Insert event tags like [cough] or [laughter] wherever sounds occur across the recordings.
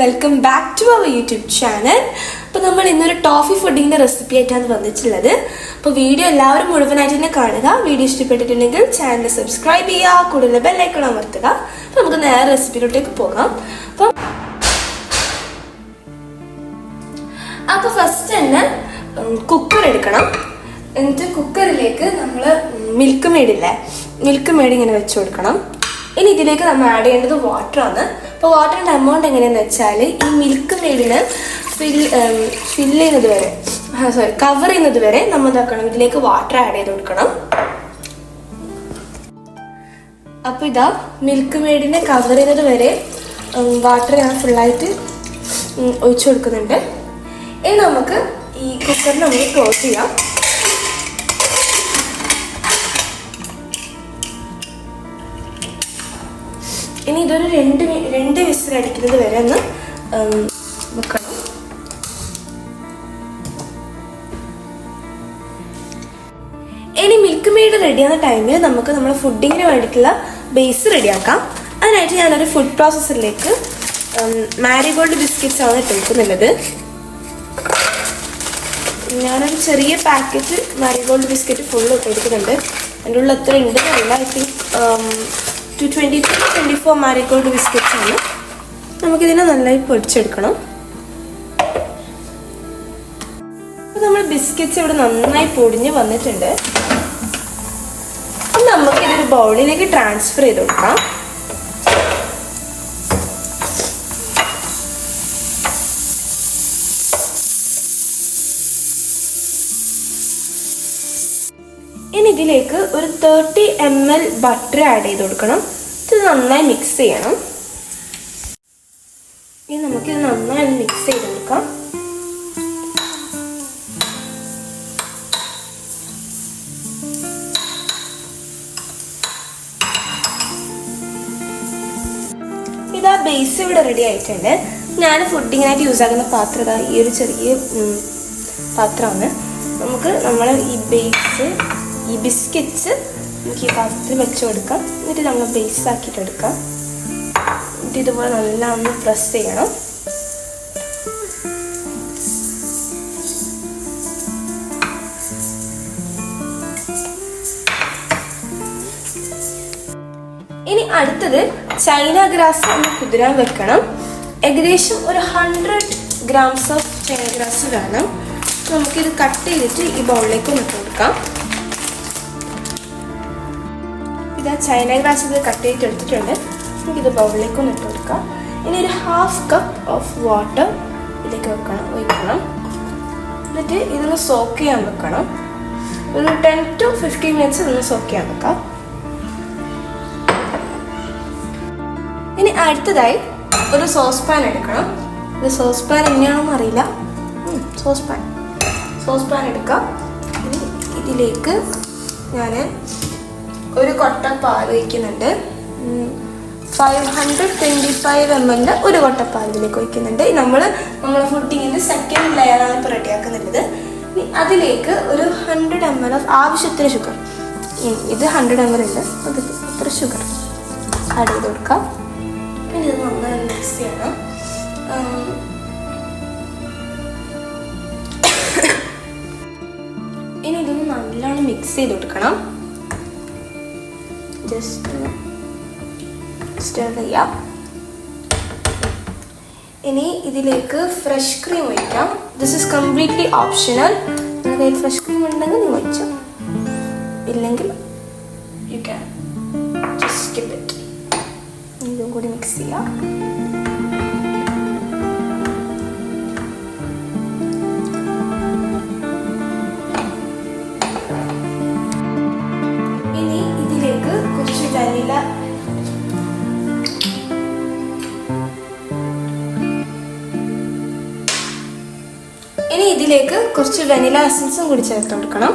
Welcome back to our YouTube channel. അപ്പോൾ നമ്മൾ ഇന്നൊരു ടോഫി ഫുഡിങ്ങിന്റെ റെസിപ്പി ആയിട്ടാണ് വന്നിട്ടുള്ളത്. അപ്പോൾ വീഡിയോ എല്ലാവരും മുഴുവനായിട്ട് തന്നെ കാണുക. വീഡിയോ ഇഷ്ടപ്പെട്ടിട്ടുണ്ടെങ്കിൽ ചാനൽ സബ്സ്ക്രൈബ് ചെയ്യുക കൂടുതൽ ബെല്ലൈക്കൺ അമർത്തുക. അപ്പോൾ നമുക്ക് നേരെ റെസിപ്പിയിലോട്ടേക്ക് പോകാം. അപ്പം അപ്പോൾ ഫസ്റ്റ് തന്നെ കുക്കർ എടുക്കണം. എന്നിട്ട് കുക്കറിലേക്ക് നമ്മൾ മിൽക്ക് മേടില്ലേ മിൽക്ക് മേടി ഇങ്ങനെ വെച്ച് കൊടുക്കണം. ഇനി ഇതിലേക്ക് നമ്മൾ ആഡ് ചെയ്യേണ്ടത് വാട്ടറാണ് അപ്പോൾ വാട്ടറിന്റെ എമൗണ്ട് എങ്ങനെയാന്ന് വെച്ചാൽ ഈ മിൽക്ക് മെയ്ഡിന് ഫിൽ ഫിൽ ചെയ്യുന്നത് വരെ സോറി കവർ ചെയ്യുന്നത് വരെ നമ്മൾ നോക്കണം ഇതിലേക്ക് വാട്ടർ ആഡ് ചെയ്ത് കൊടുക്കണം. അപ്പോൾ ഇതാ മിൽക്ക് മെയ്ഡിനെ കവർ ചെയ്യുന്നത് വരെ വാട്ടർ ഞാൻ ഫുള്ളായിട്ട് ഒഴിച്ചു കൊടുക്കുന്നുണ്ട്. ഇനി നമുക്ക് ഈ കുക്കറിനെ നമുക്ക് ക്ലോസ് ചെയ്യാം. ഇനി ഇതൊരു രണ്ട് രണ്ട് വിസിൽ അടിക്കുന്നത് വരെ ഒന്ന് വെക്കണം. ഇനി മിൽക്ക് മെയ്ഡ് റെഡിയാകുന്ന ടൈമിൽ നമുക്ക് നമ്മുടെ ഫുഡിങ്ങിന് വേണ്ടിയിട്ടുള്ള ബേസ് റെഡിയാക്കാം അതിനായിട്ട് ഞാനൊരു ഫുഡ് പ്രോസസ്സറിലേക്ക് മാരിഗോൾഡ് ബിസ്ക്കറ്റ്സ് ആണ് ഇട്ട് വെക്കുന്നുള്ളത് ഞാനൊരു ചെറിയ പാക്കറ്റ് മാരിഗോൾഡ് ബിസ്ക്കറ്റ് ഫുള്ള് ഇട്ട് അതിന്റെ ഉള്ളിൽ എത്ര ഉണ്ടെന്നല്ല. I think two twenty three twenty four marigold biscuits ആണ്. നമുക്കിതിനെ നന്നായി പൊടിച്ചെടുക്കണം. അപ്പോൾ നമ്മൾ ബിസ്ക്കറ്റ്സ് ഇവിടെ നന്നായി പൊടിഞ്ഞ് വന്നിട്ടുണ്ട്. നമുക്കിതൊരു ബൗളിലേക്ക് ട്രാൻസ്ഫർ ചെയ്ത് കൊടുക്കാം. ഇതിലേക്ക് ഒരു thirty M L butter add ചെയ്ത് കൊടുക്കണം. ഇത് നന്നായി മിക്സ് ചെയ്യണം. ഇനി നമുക്കിത് നന്നായി മിക്സ് ചെയ്ത് കൊടുക്കാം. ഇതാ ബേസ് ഇവിടെ റെഡി ആയിട്ടുണ്ട്. ഞാൻ ഫുഡിങ്ങിനായിട്ട് യൂസ് ആക്കുന്ന പാത്രം ഈ ഒരു ചെറിയ പാത്രമാണ്. നമുക്ക് നമ്മൾ ഈ ബേസ് ഈ ബിസ്ക്കറ്റ്സ് നമുക്ക് ഈ പാത്രത്തിൽ വെച്ച് കൊടുക്കാം. എന്നിട്ട് നമ്മൾ ബേസ് ആക്കിയിട്ട് എടുക്കാം. എന്നിട്ട് ഇതുപോലെ നല്ല ഒന്ന് പ്രസ് ചെയ്യണം. ഇനി അടുത്തത് ചൈന ഗ്രാസ് ഒന്ന് കുതിരാൻ വെക്കണം. ഏകദേശം ഒരു hundred grams of China grass വേണം. നമുക്കിത് കട്ട് ചെയ്തിട്ട് ഈ ബൗളിലേക്ക് ഒന്ന് കൊടുക്കാം. ഇതാ ചൈന ഗ്രാസ് ഇത് കട്ട് ചെയ്തിട്ട് എടുത്തിട്ടുണ്ട്. നമുക്കിത് ബൗളിലേക്ക് ഒന്ന് ഇട്ട് കൊടുക്കാം. ഇനി ഒരു ഹാഫ് കപ്പ് ഓഫ് വാട്ടർ ഇതിലേക്ക് വെക്കണം ഒഴിക്കണം. എന്നിട്ട് ഇതൊന്ന് സോക്ക് ചെയ്യാൻ വെക്കണം. ഒരു ടെൻ ടു ഫിഫ്റ്റീൻ മിനിറ്റ്സ് ഇതൊന്ന് സോക്ക് ചെയ്യാൻ വെക്കാം. ഇനി അടുത്തതായി ഒരു സോസ് പാൻ എടുക്കണം. ഇത് സോസ് പാൻ എങ്ങനെയാണെന്ന് അറിയില്ല. സോസ് പാൻ സോസ് പാൻ എടുക്കാം ഇതിലേക്ക് ഞാൻ ഒരു കൊട്ട പാൽ ഒഴിക്കുന്നുണ്ട്. Five hundred twenty five M എല്ലിന്റെ ഒരു കൊട്ട പാൽ ഇതിലേക്ക് ഒഴിക്കുന്നുണ്ട്. നമ്മൾ നമ്മുടെ ഫുഡിങ്ങിന്റെ സെക്കൻഡ് ലെയറാണ് ഇപ്പോൾ റെഡിയാക്കുന്നുള്ളത് അതിലേക്ക് ഒരു ഹൺഡ്രഡ് എം എൽ ഓഫ് ആവശ്യത്തിന് ഷുഗർ ഇത് ഹൺഡ്രഡ് എം എൽ ഉണ്ട്. അത് അത്ര ഷുഗർ ആഡ് ചെയ്ത് കൊടുക്കാം. പിന്നെ ഇത് നന്നായി മിക്സ് ചെയ്യണം. [coughs] ഇനി ഇതൊന്ന് നല്ലോണം മിക്സ് ചെയ്ത് കൊടുക്കണം. ജസ്റ്റ് സ്റ്റർ ചെയ്യാം ഇനി ഇതിലേക്ക് ഫ്രഷ് ക്രീം ഒഴിക്കാം. ദിസ് ഇസ് കംപ്ലീറ്റ്ലി ഓപ്ഷണൽ നിങ്ങളുടെ ഫ്രഷ് ക്രീം ഉണ്ടെങ്കിൽ നിങ്ങൾ ഒഴിച്ചോ. ഇല്ലെങ്കിൽ യു ക്യാൻ സ്കിപ്പ് ഇറ്റ് ഇതും കൂടി മിക്സ് ചെയ്യാം. ഇനി ഇതിലേക്ക് കുറച്ച് വെനില എസൻസും കൂടി ചേർത്ത് കൊടുക്കണം.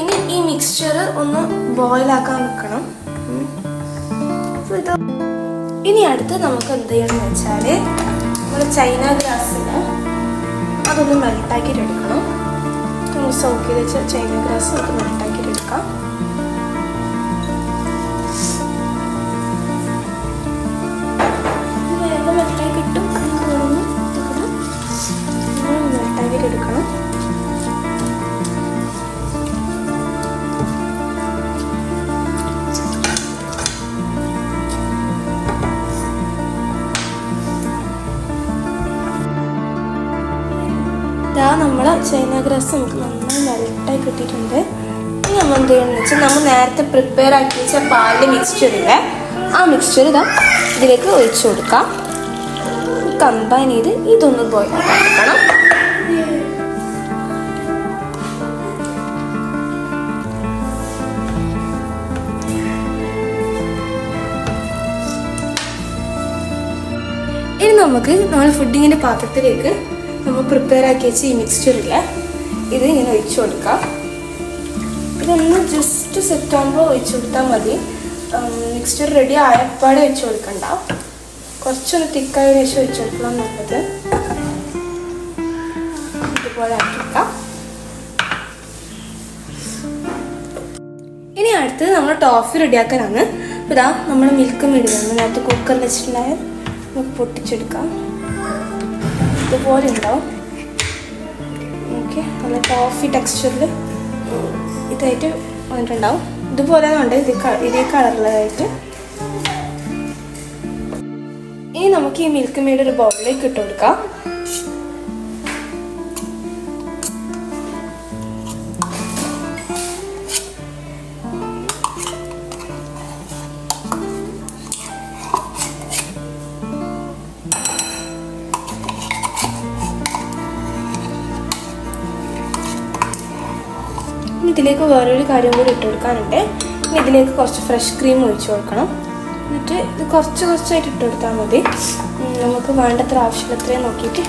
ഇനി ഈ മിക്സ്ചർ ഒന്ന് ബോയിൽ ആക്കാൻ വെക്കണം. ഇനി അടുത്ത് നമുക്ക് എന്ത് ചെയ്യണം വെച്ചാൽ നമ്മൾ ചൈന ഗ്രാസിന് അതൊന്ന് മെൽട്ടാക്കിയിട്ട് എടുക്കണം. നമ്മൾ സോക്ക് വെച്ച ചൈന ഗ്രാസ് നമുക്ക് മെൽട്ടാക്കിയിട്ട് ഇതാ നമ്മളെ ചൈന ഗ്രാസ് നമുക്ക് നന്നായി മെൽട്ടായി കിട്ടിയിട്ടുണ്ട്. ഇനി നമ്മൾ എന്ത് ചെയ്യണമെന്ന് വെച്ചാൽ നമ്മൾ നേരത്തെ പ്രിപ്പയർ ആക്കി വെച്ച പാലിന്റെ മിക്സ്ചറില്ലേ ആ മിക്സ്ചർ ഇതാ ഇതിലേക്ക് ഒഴിച്ചു കൊടുക്കാം. കമ്പൈൻ ചെയ്ത് ഇതൊന്ന് ബോയിൽ ആക്കണം. ഇനി നമുക്ക് നമ്മൾ ഫുഡിങ്ങിന്റെ പാത്രത്തിലേക്ക് നമ്മൾ പ്രിപ്പയർ ആക്കി വെച്ച ഈ മിക്സ്ചറിൽ ഇത് ഇങ്ങനെ ഒഴിച്ചു കൊടുക്കാം. ഇതൊന്ന് ജസ്റ്റ് സെറ്റ് ആകുമ്പോൾ ഒഴിച്ചു കൊടുത്താൽ മതി. മിക്സ്ചർ റെഡി ആയപ്പാടെ ഒഴിച്ചു കൊടുക്കണ്ട. കുറച്ചൊന്ന് തിക്കായ ശേഷം ഒഴിച്ചു കൊടുക്കണം നല്ലത് ഇതുപോലെ ആക്കിക്കാം ഇനി അടുത്തത് നമ്മൾ ടോഫി റെഡിയാക്കാനാണ്. ഇതാ നമ്മൾ മിൽക്ക് മേടിക്കണം നേരത്തെ കുക്കറിൽ വെച്ചിട്ടുണ്ടായ നമുക്ക് പൊട്ടിച്ചെടുക്കാം. ഇതുപോലെ ഉണ്ടാവും. ഓക്കെ നല്ല കോഫി ടെക്സ്ചറിൽ ഇതായിട്ട് വന്നിട്ടുണ്ടാവും. ഇതുപോലെ ഉണ്ട് ഇത് ഇതേ കളറിലായിട്ട് ഇനി നമുക്ക് ഈ മിൽക്ക് മെയ്ഡ് ഒരു ബൗളിലേക്ക് ഇട്ട് കൊടുക്കാം. ഇതിലേക്ക് വേറൊരു കാര്യം കൂടി ഇട്ട് കൊടുക്കാനുണ്ട്. ഇനി ഇതിലേക്ക് കുറച്ച് ഫ്രഷ് ക്രീം ഒഴിച്ചു കൊടുക്കണം. എന്നിട്ട് ഇത് കുറച്ച് കുറച്ചായിട്ട് ഇട്ട് കൊടുത്താൽ മതി. നമുക്ക് വേണ്ടത്ര ആവശ്യം എത്രയും നോക്കിയിട്ട്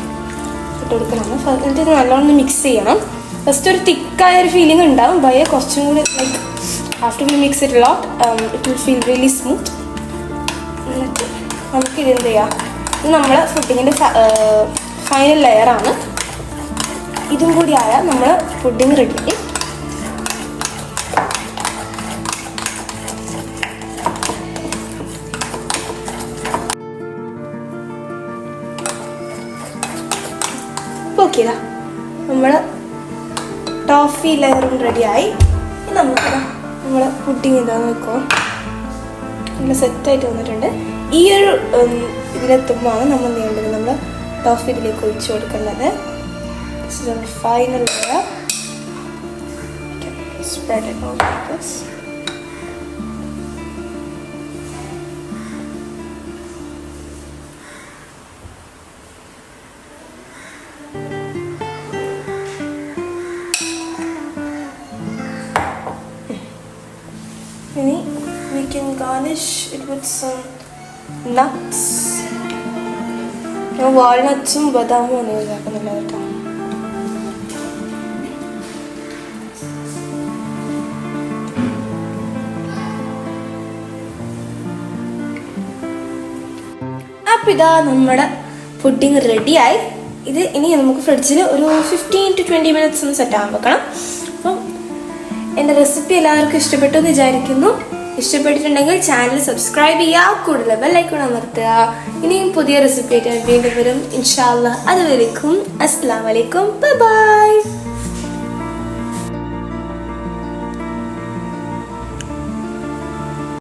ഇട്ട് കൊടുക്കണം എന്നിട്ട് ഇത് നല്ലോണം മിക്സ് ചെയ്യണം. ഫസ്റ്റ് ഒരു തിക്കായ ഒരു ഫീലിംഗ് ഉണ്ടാവും. ബൈ കുറച്ചും കൂടി like after we mix it lot it will feel really smooth എന്നിട്ട് നമുക്ക് ഇത് എന്ത് ചെയ്യാം? ഇത് നമ്മളെ ഫുഡിങ്ങിന്റെ ഫൈനൽ ലെയറാണ് ഇതും കൂടി ആയാൽ നമ്മൾ ഫുഡിങ് റെഡി ഓക്കേതാ നമ്മൾ ടോഫി ലെയറും റെഡിയായി നമുക്ക് നമ്മൾ പുഡിങ് എന്താന്ന് വെക്കോ നല്ല സെറ്റായിട്ട് വന്നിട്ടുണ്ട്. ഈ ഒരു ഇതിലെത്തുമ്പോഴാണ് നമ്മൾ നീണ്ടത് നമ്മൾ ടോഫി ഇതിലേക്ക് ഒഴിച്ചു കൊടുക്കേണ്ടത്. Final spread of it garnish it with some nuts. ഞാൻ വാൾനട്ട്സും ബദാമും ഒന്നും ഇതാക്കുന്നില്ല കേട്ടോ അപ്പം ഇതാ നമ്മുടെ പുഡിങ് റെഡിയായി ഇത് ഇനി നമുക്ക് ഫ്രിഡ്ജിൽ ഒരു ഫിഫ്റ്റീൻ ടു ട്വന്റി മിനിറ്റ്സ് ഒന്ന് സെറ്റ് ആകാൻ വെക്കണം. അപ്പം എന്റെ റെസിപ്പി എല്ലാവർക്കും ഇഷ്ടപ്പെട്ടു എന്ന് വിചാരിക്കുന്നു. ഇഷ്ടപ്പെട്ടിട്ടുണ്ടെങ്കിൽ ചാനൽ സബ്സ്ക്രൈബ് ചെയ്യുക കൂടുതൽ ബെല്ലൈക്കൺ അമർത്തുക. ഇനിയും പുതിയ റെസിപ്പി ആയിട്ട് വീണ്ടും വരും. ഇൻഷാല്ല അതുവരേക്കും. അസ്സാം വലൈക്കും ബൈ